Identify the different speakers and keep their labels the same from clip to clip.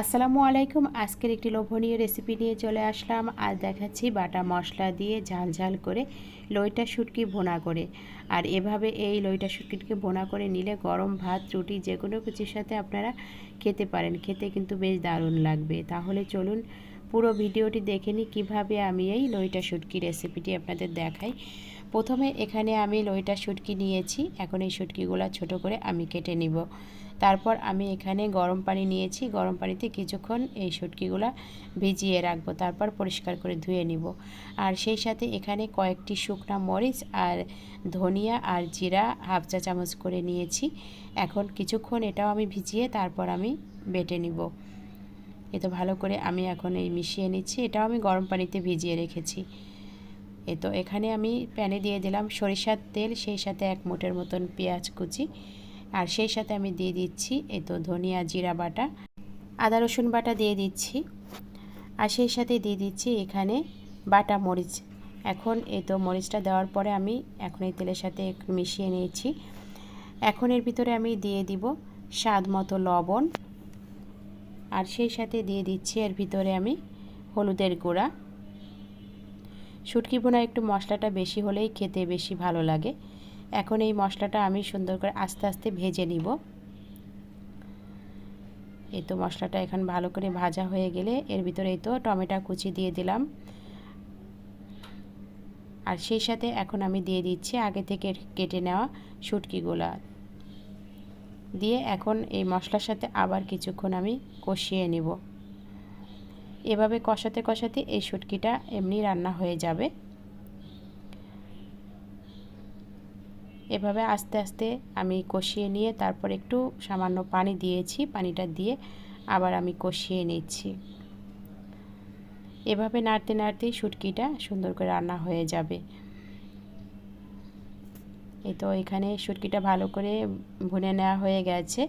Speaker 1: আসসালামু আলাইকুম। আজকের একটি লোভনীয় রেসিপি নিয়ে চলে আসলাম। আজ দেখাচ্ছি বাটা মশলা দিয়ে ঝাল ঝাল করে লইটা শুটকি ভোনা করে। আর এভাবে এই লইটা শুটকিকে ভোনা করে নিলে গরম ভাত, রুটি, যে কোনো কিছুর সাথে আপনারা খেতে পারেন। খেতে কিন্তু বেশ দারুণ লাগবে। তাহলে চলুন পুরো ভিডিওটি দেখে নিই কীভাবে আমি এই লইটা শুটকি রেসিপিটি আপনাদের দেখাই। প্রথমে এখানে আমি লইটা শুটকি নিয়েছি। এখন এই শুটকিগুলো ছোট করে আমি কেটে নিব। তারপর আমি এখানে গরম পানি নিয়েছি। গরম পানিতে কিছুক্ষণ এই শুটকিগুলো ভিজিয়ে রাখব। তারপর পরিষ্কার করে ধুয়ে নিব। আর সেই সাথে এখানে কয়েকটি শুকনা মরিচ আর ধনিয়া আর জিরা হাফ চা চামচ করে নিয়েছি। এখন কিছুক্ষণ এটাও আমি ভিজিয়ে তারপর আমি বেটে নিব। এ তো ভালো করে আমি এখন এই মিশিয়ে নিচ্ছি। এটাও আমি গরম পানিতে ভিজিয়ে রেখেছি। এ তো এখানে আমি প্যানে দিয়ে দিলাম সরিষার তেল, সেই সাথে এক মুঠের মতন পেঁয়াজ কুচি, আর সেই সাথে আমি দিয়ে দিচ্ছি এই তো ধনিয়া জিরা বাটা, আদা রসুন বাটা দিয়ে দিচ্ছি, আর সেই সাথে দিয়ে দিচ্ছি এখানে বাটা মরিচ। এখন এই তো মরিচটা দেওয়ার পরে আমি এখন এই তেলের সাথে একটু মিশিয়ে নিয়েছি। এখন এর ভিতরে আমি দিয়ে দিব স্বাদ মতো লবণ, আর সেই সাথে দিয়ে দিচ্ছি এর ভিতরে আমি হলুদের গুঁড়া। শুটকি বোনা একটু মশলাটা বেশি হলেই খেতে বেশি ভালো লাগে। এখন এই মশলাটা আমি সুন্দর করে আস্তে আস্তে ভেজে নিব। এই তো মশলাটা এখন ভালো করে ভাজা হয়ে গেলে এর ভিতরে এই তো টমেটো কুচি দিয়ে দিলাম। আর সেই সাথে এখন আমি দিয়ে দিচ্ছি আগে থেকে কেটে নেওয়া শুটকিগুলা। দিয়ে এখন এই মশলার সাথে আবার কিছুক্ষণ আমি কষিয়ে নিব। এভাবে কষাতে কষাতে এই শুটকিটা এমনি রান্না হয়ে যাবে। এভাবে আস্তে আস্তে আমি কষিয়ে নিয়ে তারপর একটু সামান্য পানি দিয়েছি, পানিটা দিয়ে আবার আমি কষিয়ে নিচ্ছি। এভাবে নাড়তে নাড়তেই শুটকিটা সুন্দর করে রান্না হয়ে যাবে। এই তো এখানে শুটকিটা ভালো করে ভুনে নেওয়া হয়ে গেছে।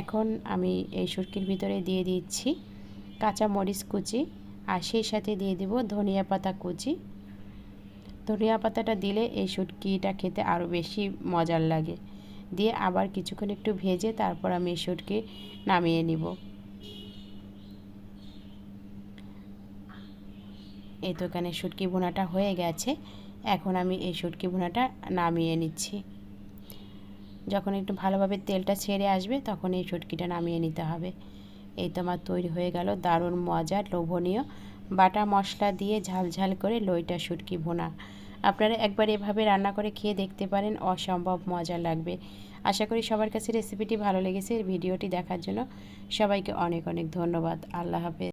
Speaker 1: এখন আমি এই শুটকির ভিতরে দিয়ে দিচ্ছি। কাঁচা মরিচ কুচি আর সেই সাথে দিয়ে দেব ধনিয়া পাতা কুচি। ধনিয়া পাতাটা দিলে এই শুটকিটা খেতে আরও বেশি মজার লাগে। দিয়ে আবার কিছুক্ষণ একটু ভেজে তারপর আমি এই শুটকি নামিয়ে নিব। এই দোকানে শুটকি বোনাটা হয়ে গেছে। এখন আমি এই শুটকি বোনাটা নামিয়ে নিচ্ছি। যখন একটু ভালোভাবে তেলটা ছেড়ে আসবে তখন এই শুটকিটা নামিয়ে নিতে হবে। এই তো আমার তৈরি হয়ে গেল, দারুণ মজার লোভনীয়। বাটা মশলা দিয়ে ঝাল ঝাল করে লইটা শুটকি ভোনা। আপনারা একবার এভাবে রান্না করে খেয়ে দেখতে পারেন, অসম্ভব মজা লাগবে। আশা করি সবার কাছে রেসিপিটি ভালো লেগেছে, ভিডিওটি দেখার জন্য সবাইকে অনেক অনেক ধন্যবাদ। আল্লাহ হাফেজ।